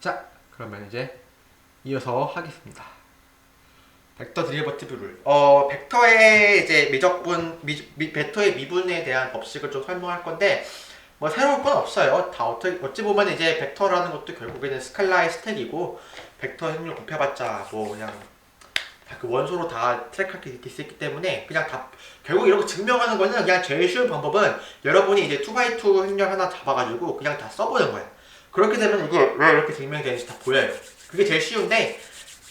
자, 그러면 이제 이어서 하겠습니다. 벡터 드리버티브 룰. 어, 벡터의 이제 미적분, 미, 미, 벡터의 미분에 대한 법칙을 좀 설명할 건데, 뭐 새로운 건 없어요. 다 어떻게, 어찌 보면 이제 벡터라는 것도 결국에는 스칼라의 스택이고, 벡터 행률 곱해봤자 뭐 그냥 다 그 원소로 다 트랙할 게 있기 때문에 그냥 다 결국 이런 거 증명하는 거는 그냥 제일 쉬운 방법은 여러분이 이제 2x2 행렬 하나 잡아가지고 그냥 다 써보는 거야. 그렇게 되면 이게 왜 이렇게 증명이 되는지 다 보여요. 그게 제일 쉬운데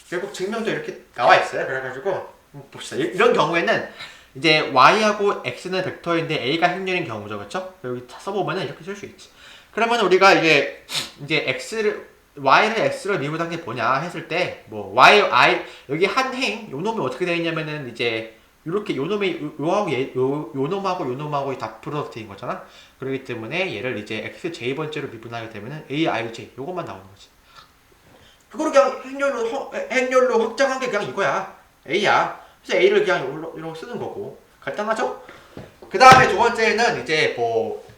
결국 증명도 이렇게 나와 있어요. 그래가지고 음, 봅시다. 이- 이런 경우에는 이제 y하고 x는 벡터인데 a가 행렬인 경우죠, 그렇죠? 여기 다 써보면은 이렇게 쓸 수 있지. 그러면 우리가 이게 이제 x를 y를 x로 미분한 게 뭐냐 했을 때 뭐 y i 여기 한행 요 놈이 어떻게 되어 있냐면은 이제 이렇게 요놈이 요- 요하고 요놈하고 요놈하고 다 프로덕트인 거잖아. 그렇기 때문에 얘를 이제 x j 번째로 미분하게 되면은 a i j 요것만 나오는 거지. 그거를 그냥 행렬로 허- 행렬로 확장한 게 그냥 이거야. a야. 그래서 a를 그냥 이렇게 쓰는 거고 간단하죠? 그 다음에 두 번째는 이제 뭐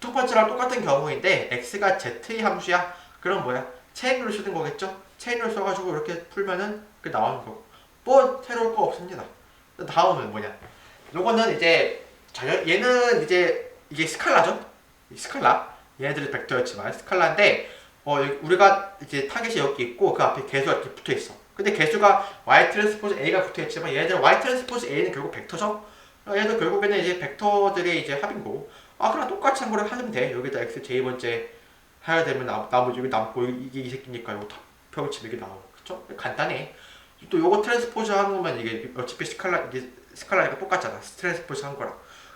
첫 번째랑 똑같은 경우인데 x가 z의 함수야. 그럼 뭐야? 체인룰 쓰는 거겠죠? 체인룰 써가지고 이렇게 풀면은 그 나오는 거고. 뭐 새로울 거 없습니다. 다음은 뭐냐? 요거는 이제 자 얘- 얘는 이제 이게 스칼라죠? 이 스칼라. 얘네들이 벡터였지만 스칼라인데 어 우리가 이제 타겟이 여기 있고 그 앞에 개수가 이렇게 붙어 있어. 근데 개수가 y 트랜스포즈 a가 붙어 있지만 얘네들 y 트랜스포즈 a는 결국 벡터죠. 어, 얘도 결국에는 이제 벡터들의 이제 합인 거고. 아 그럼 똑같이 한 거를 하면 돼. 여기다 x j 번째 해야 되면 나, 나머지 여기 남고 이게 이 새끼니까 이거 다 펴치면 이게 나오고 그쵸? 간단해. 또 요거 트랜스포즈 하는 거면 이게 어차피 스칼라 이게 스칼라니까 똑같잖아. 트랜스포즈 한 거랑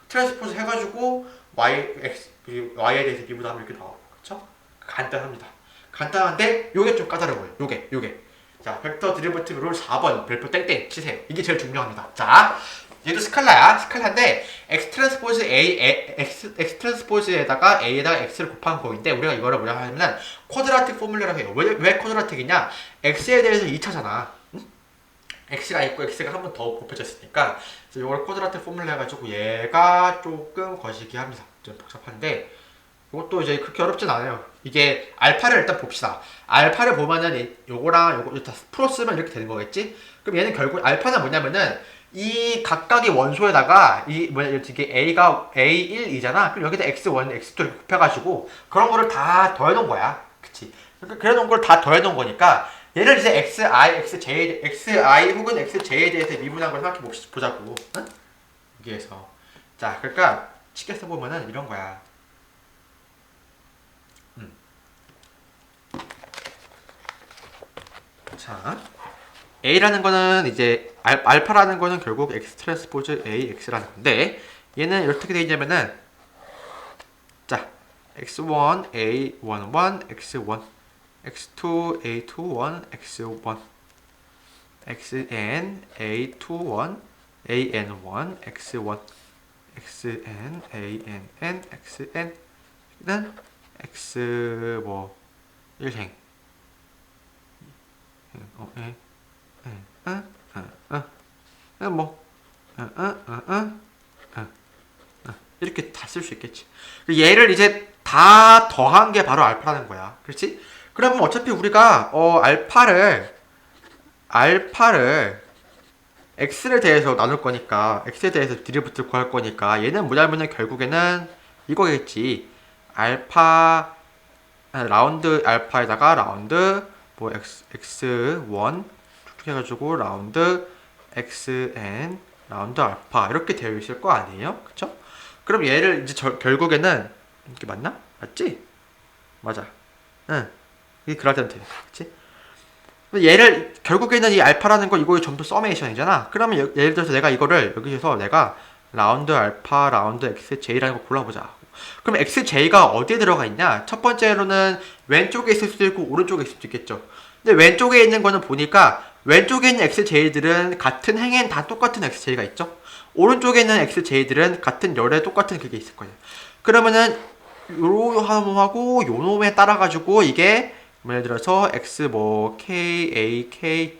트랜스포즈 해가지고 y x 그 y에 대해서 미분하면 이렇게 나오고 그쵸? 간단합니다. 간단한데 요게 좀 까다로워요. 요게 요게 자 벡터 드리버티브 룰 4번 별표 땡땡 치세요. 이게 제일 중요합니다. 자 얘도 스칼라야 스칼라인데 x 트랜스포즈 a, 에- x, x 트랜스포즈에다가 a에다가 x를 곱한 거인데 우리가 이거를 뭐라 하냐면 쿼드라틱 포뮬러라고 해요. 왜, 왜 쿼드라틱이냐? x에 대해서 2차잖아. X가 있고 x가 한 번 더 곱해졌으니까 이걸 쿼드라틱 포뮬러 해가지고 얘가 조금 거시기 합니다. 좀 복잡한데 이것도 이제 그렇게 어렵진 않아요. 이게 알파를 일단 봅시다. 알파를 보면은 이- 요거랑 요거 다 풀어 쓰면 이렇게 되는 거겠지? 그럼 얘는 결국 알파는 뭐냐면은 이 각각의 원소에다가 이 뭐냐 이게 a가 a1이잖아. 그럼 여기다 x1, x2를 곱해가지고 그런 거를 다 더해놓은 거야. 그치? 그러니까 그래놓은 걸 다 더해놓은 거니까 얘를 이제 xi, xj, xi 혹은 xj에 대해서 미분한 걸 생각해 보자고. 응? 여기에서 자 그러니까 쉽게 써보면은 이런 거야. 음. 자 a라는 거는 이제 알, 알파라는 거는 결국 x 트랜스포즈 a x라는 건데 얘는 어떻게 돼 있냐면은 자 x1 a11 x1 x2 a21 x1 xn a21 an1 x1 xn ann xn는 x 뭐 1행 어, 에, 에, 어, 어, 어, 어, 뭐, 어, 어, 어, 어, 어, 어. 이렇게 다 쓸 수 있겠지. 얘를 이제 다 더한 게 바로 알파라는 거야. 그렇지? 그러면 어차피 우리가 어 알파를 알파를 x를 대해서 나눌 거니까 x에 대해서 드리프트를 구할 거니까 얘는 뭐냐면은 결국에는 이거겠지. 알파 아, 라운드 알파에다가 라운드 뭐 x x1 쭉 해가지고 라운드 xn 라운드 알파 이렇게 되어 있을 거 아니에요? 그쵸? 그럼 얘를 이제 저- 결국에는 이게 맞나? 맞지? 맞아. 응. 이게 그라디언트. 그치? 얘를 결국에는 이 알파라는 거 이거 전부 서메이션이잖아. 그러면 여- 예를 들어서 내가 이거를 여기서 내가 라운드 알파 라운드 xj라는 거 골라보자. 그럼 xj가 어디에 들어가 있냐? 첫 번째로는 왼쪽에 있을 수도 있고 오른쪽에 있을 수도 있겠죠. 근데 왼쪽에 있는 거는 보니까 왼쪽에 있는 xj들은 같은 행엔 다 똑같은 xj가 있죠. 오른쪽에 있는 xj들은 같은 열에 똑같은 그게 있을 거예요. 그러면은 요 함하고 요 놈에 따라 가지고 이게 뭐 예를 들어서 x 뭐 k a k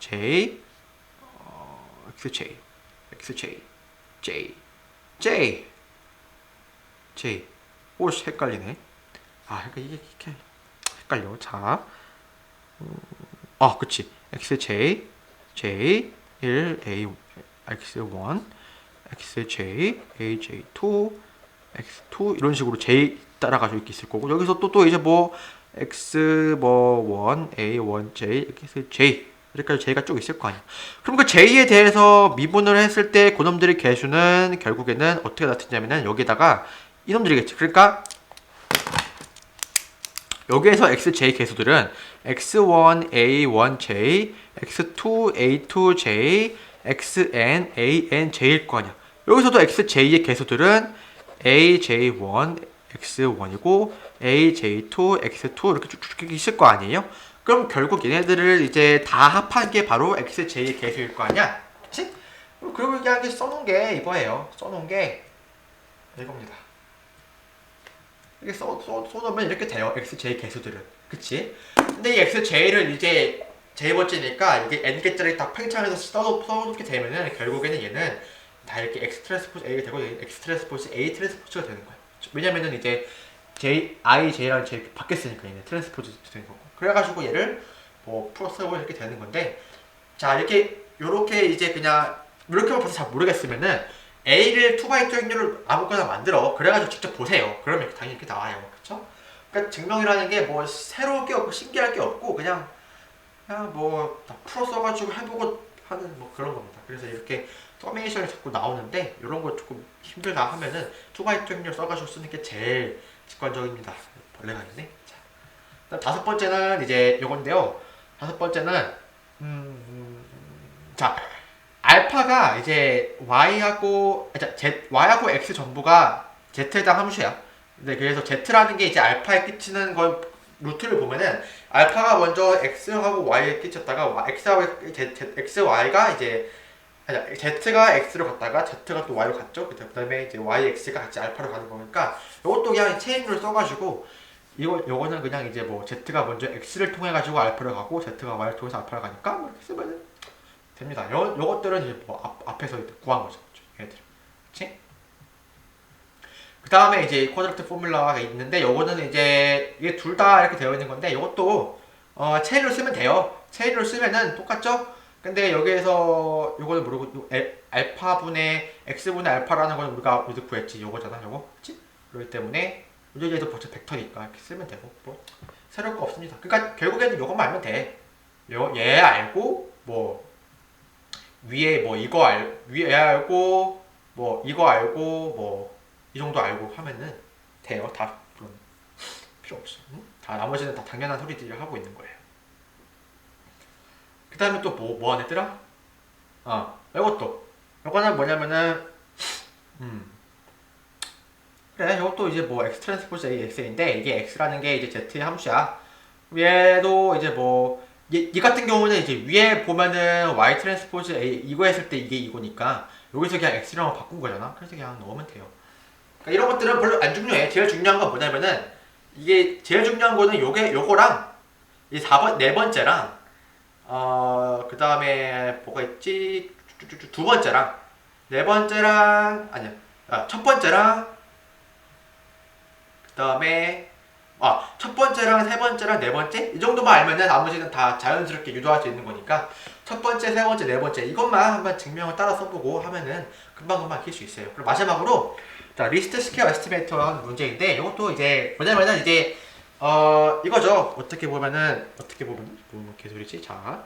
j 어, x j x j j j j 오 씨, 헷갈리네. 아 그러니까 이게 이렇게 헷갈려. 자, 음, 아, 그치. xj, j, 1, a, x1, xj, aj2, x2 이런 식으로 j 따라가지고 있을 거고 여기서 또 또 이제 뭐 x 뭐 1, a 1, j x j 이렇게까지 j가 쭉 있을 거 아니야. 그럼 그 j에 대해서 미분을 했을 때 그놈들의 개수는 결국에는 어떻게 나타나냐면은 여기다가 이놈들이겠지. 그러니까 여기에서 xj 개수들은 x1, a1, j, x2, a2, j, xn, an, j일 거 아니야. 여기서도 xj의 개수들은 aj1, x1이고 aj2, x2 이렇게 쭉쭉 있을 거 아니에요? 그럼 결국 얘네들을 이제 다 합한 게 바로 xj의 개수일 거 아니야? 그치? 그리고 그냥 써놓은 게 이거예요. 써놓은 게 이겁니다. 이렇게 써, 써, 써놓으면 이렇게 돼요. xj 개수들은. 그치? 근데 이 xj를 이제 j번째니까 이게 n개짜리 딱 팽창해서 써놓, 써놓게 되면은 결국에는 얘는 다 이렇게 x 트랜스포즈 a가 되고 x 트랜스포즈 a 트랜스포즈가 되는 거야. 왜냐면은 이제 j, i, j랑 j 이렇게 바뀌었으니까 얘는 트랜스포즈 되는 거고. 그래가지고 얘를 뭐 풀어 쓰고 이렇게 되는 건데 자 이렇게 요렇게 이제 그냥 이렇게만 봐서 잘 모르겠으면은 A를 2x2 행렬을 아무거나 만들어 그래가지고 직접 보세요 그러면 당연히 이렇게 나와요 그쵸? 그러니까 증명이라는 게 뭐 새로울 게 없고 신기할 게 없고 그냥 그냥 뭐다 풀어 써가지고 해보고 하는 뭐 그런 겁니다. 그래서 이렇게 서메이션이 자꾸 나오는데 이런 거 조금 힘들다 하면은 2x2 행렬 써가지고 쓰는 게 제일 직관적입니다. 벌레가 있네. 자, 다섯 번째는 이제 요건데요. 다섯 번째는 음, 음, 자 알파가 이제 y하고 아, 자, z, y하고 x 전부가 대한 함수야. 근데 그래서 z라는 게 이제 알파에 끼치는 걸 루트를 보면은 알파가 먼저 x하고 y에 끼쳤다가 x하고 z, z, x, y가 이제 아니 z가 x로 갔다가 z가 또 y로 갔죠. 그다음에 이제 y, x가 같이 알파로 가는 거니까 이것도 그냥 체인을 써가지고 이거 요거는 그냥 이제 뭐 z가 먼저 x를 통해 가지고 알파로 가고 z가 y를 통해서 알파로 가니까 뭐 이렇게 쓰면은 됩니다. 요, 요것들은 이제 뭐 앞, 앞에서 구한 거죠. 얘들. 그치? 그 다음에 이제 쿼드라트 포뮬러가 있는데 요거는 이제 이게 둘 다 이렇게 되어 있는 건데 요것도 어, 체인으로 쓰면 돼요. 체인으로 쓰면은 똑같죠? 근데 여기에서 요거는 모르고 알파분의 x분의 알파라는 거는 우리가 어디서 구했지? 요거잖아, 요거. 그치? 그렇기 때문에 여기에도 벌써 벡터니까 이렇게 쓰면 되고 뭐 새로울 거 없습니다. 그러니까 결국에는 요것만 알면 돼. 요, 얘 알고 뭐 위에 뭐 이거 알 위에 알고 뭐 이거 알고 뭐 이 정도 알고 하면은 돼요. 다 물론 필요 없어 응? 다 나머지는 다 당연한 소리들을 하고 있는 거예요. 그 다음에 또 뭐뭐안 했더라? 아 이것도. 이거는 뭐냐면은 음. 그래 이것도 이제 뭐 x 트랜스포즈 a x인데 이게 x라는 게 이제 z의 함수야. 얘도 이제 뭐 얘, 이 같은 경우는 이제 위에 보면은 y 트랜스포즈 a 이거 했을 때 이게 이거니까 여기서 그냥 x랑 바꾼 거잖아. 그래서 그냥 넣으면 돼요. 그러니까 이런 것들은 별로 안 중요해. 제일 중요한 건 뭐냐면은 이게 제일 중요한 거는 요게 요거랑 이 4번 네 번째랑 어 그다음에 뭐가 있지? 두 번째랑 네 번째랑 아니야. 아, 첫 번째랑 그다음에 아, 첫 번째랑 세 번째랑 네 번째? 이 정도만 알면은 나머지는 다 자연스럽게 유도할 수 있는 거니까 첫 번째, 세 번째, 네 번째 이것만 한번 증명을 따라 써보고 하면은 금방금방 익힐 수 있어요. 그리고 마지막으로 자, 리스트 스퀘어 에스티메이터 하는 문제인데 이것도 이제 뭐냐면은 이제 어 이거죠. 어떻게 보면은 어떻게 보면 뭐 개소리지? 자.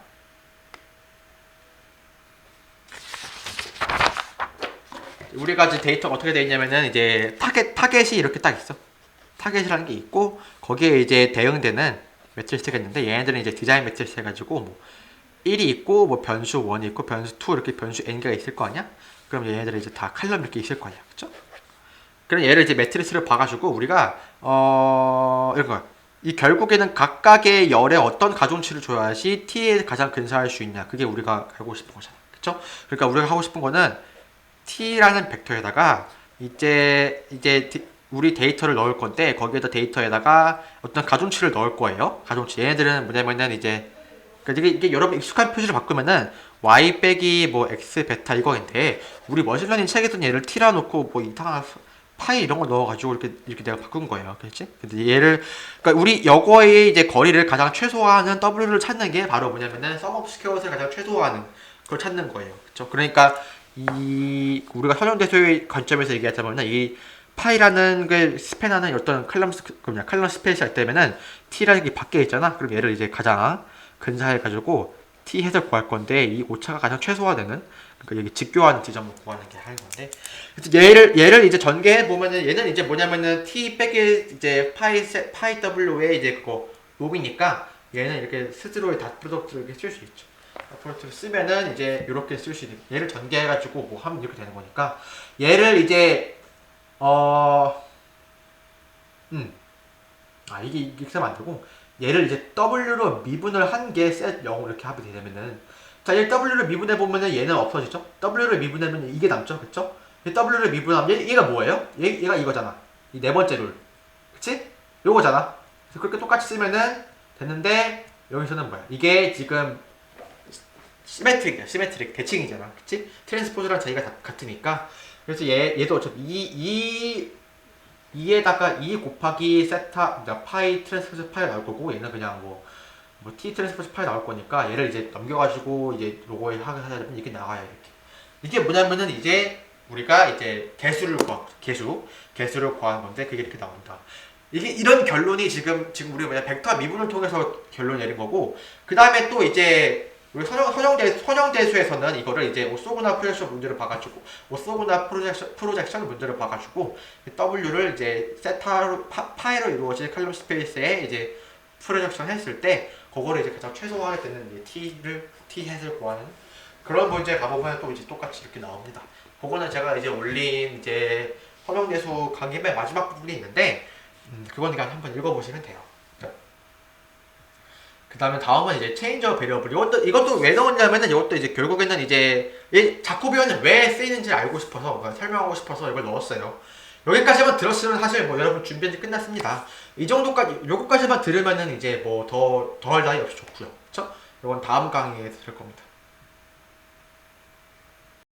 우리가 지금 데이터가 어떻게 되어 있냐면은 이제 타겟 타겟이 이렇게 딱 있어. 타겟이라는 게 있고 거기에 이제 대응되는 매트리스가 있는데 얘네들은 이제 디자인 매트리스 해가지고 뭐 1이 있고 뭐 변수 1이 있고 변수 2 이렇게 변수 n개가 있을 거 아니야? 그럼 얘네들은 이제 다 칼럼 이렇게 있을 거 아니야, 그쵸? 그럼 얘를 이제 매트리스를 봐 가지고 우리가 어 이런 거. 이 결국에는 각각의 열에 어떤 가중치를 줘야지 t에 가장 근사할 수 있냐. 그게 우리가 알고 싶은 거잖아, 그쵸? 그러니까 우리가 하고 싶은 거는 t라는 벡터에다가 이제 이제 디- 우리 데이터를 넣을 건데 거기에다 데이터에다가 어떤 가중치를 넣을 거예요. 가중치 얘네들은 뭐냐면은 이제 그러니까 이게, 이게 여러분 익숙한 표시를 바꾸면은 y 빼기 뭐 x 베타 이거인데 우리 머신러닝 책에서는 얘를 t라 놓고 뭐 이상한 수- 파이 이런 거 넣어가지고 이렇게 이렇게 내가 바꾼 거예요. 그렇지? 근데 얘를 그러니까 우리 여거의 이제 거리를 가장 최소화하는 W를 찾는 게 바로 뭐냐면은 썸업 스퀘어를 가장 최소화하는 걸 찾는 거예요. 그렇죠? 그러니까 이 우리가 선형대소의 관점에서 얘기하자면은 이 파이라는 걸 스팬하는 어떤 칼럼 스 그냥 칼럼 스페이스 할 때면은 t라는 게 밖에 있잖아. 그럼 얘를 이제 가장 근사해 가지고 t 해서 구할 건데 이 오차가 가장 최소화되는 그러니까 여기 직교하는 지점을 구하는 게 하는 건데 그래서 얘를 얘를 이제 전개해 보면은 얘는 이제 뭐냐면은 t 빼기 이제 파이 세, 파이 w의 이제 그거 롭이니까 얘는 이렇게 스스로의 닷 프로덕트를 이렇게 쓸 수 있죠. 닷 프로덕트를 쓰면은 이제 이렇게 쓸 수 있는 얘를 전개해 가지고 뭐 하면 이렇게 되는 거니까 얘를 이제 어 음. 아 이게 이렇게 쓰면 안 되고 얘를 이제 W로 미분을 한 게 셋0 이렇게 합이 되면은 자, 얘 W를 미분해 보면은 얘는 없어지죠? W를 미분하면 이게 남죠, 그쵸? 얘 W를 미분하면 얘, 얘가 뭐예요? 얘, 얘가 이거잖아. 이 네 번째 룰, 그치? 요거잖아. 그래서 그렇게 똑같이 쓰면은 되는데 여기서는 뭐야? 이게 지금 시메트릭이야, 시메트릭 대칭이잖아, 그치? 트랜스포즈랑 자기가 다 같으니까 그래서 얘 얘도 어차피 이, 이 2에다가 2 곱하기 세타, 그러니까 파이 트랜스포즈 파이 나올 거고 얘는 그냥 뭐, 뭐 t 트랜스포즈 파이 나올 거니까 얘를 이제 넘겨가지고 이제 로고에 하게 하려면 이렇게 나와요 이렇게. 이게 뭐냐면은 이제 우리가 이제 개수를 구하, 개수, 개수를 구하는 건데 그게 이렇게 나온다. 이게 이런 결론이 지금 지금 우리가 뭐냐 벡터 미분을 통해서 결론 내린 거고 그 다음에 또 이제 우리 선형 선형대 선형대수에서는 이거를 이제 오소구나 프로젝션 문제를 봐가지고 오소구나 프로젝션 프로젝션 문제를 봐가지고 W를 이제 세타로 파, 파이로 이루어진 칼럼 스페이스에 이제 프로젝션 했을 때 그거를 이제 가장 최소화하게 되는 t를 t 햇을 구하는 그런 문제 가보면 또 이제 똑같이 이렇게 나옵니다. 그거는 제가 이제 올린 이제 선형대수 강의 맨 마지막 부분이 있는데 음, 그냥 한번 읽어보시면 돼요. 그 다음에 다음은 이제 체인저 베리어블 이것도 이것도 왜 넣었냐면은 이것도 이제 결국에는 이제 이 자코비언은 왜 쓰이는지 알고 싶어서 설명하고 싶어서 이걸 넣었어요. 여기까지만 들었으면 사실 뭐 여러분 준비한 지 끝났습니다. 이 정도까지 요거까지만 들으면은 이제 뭐 더 더할 나위 없이 좋고요. 그렇죠? 이건 다음 강의에 될 겁니다.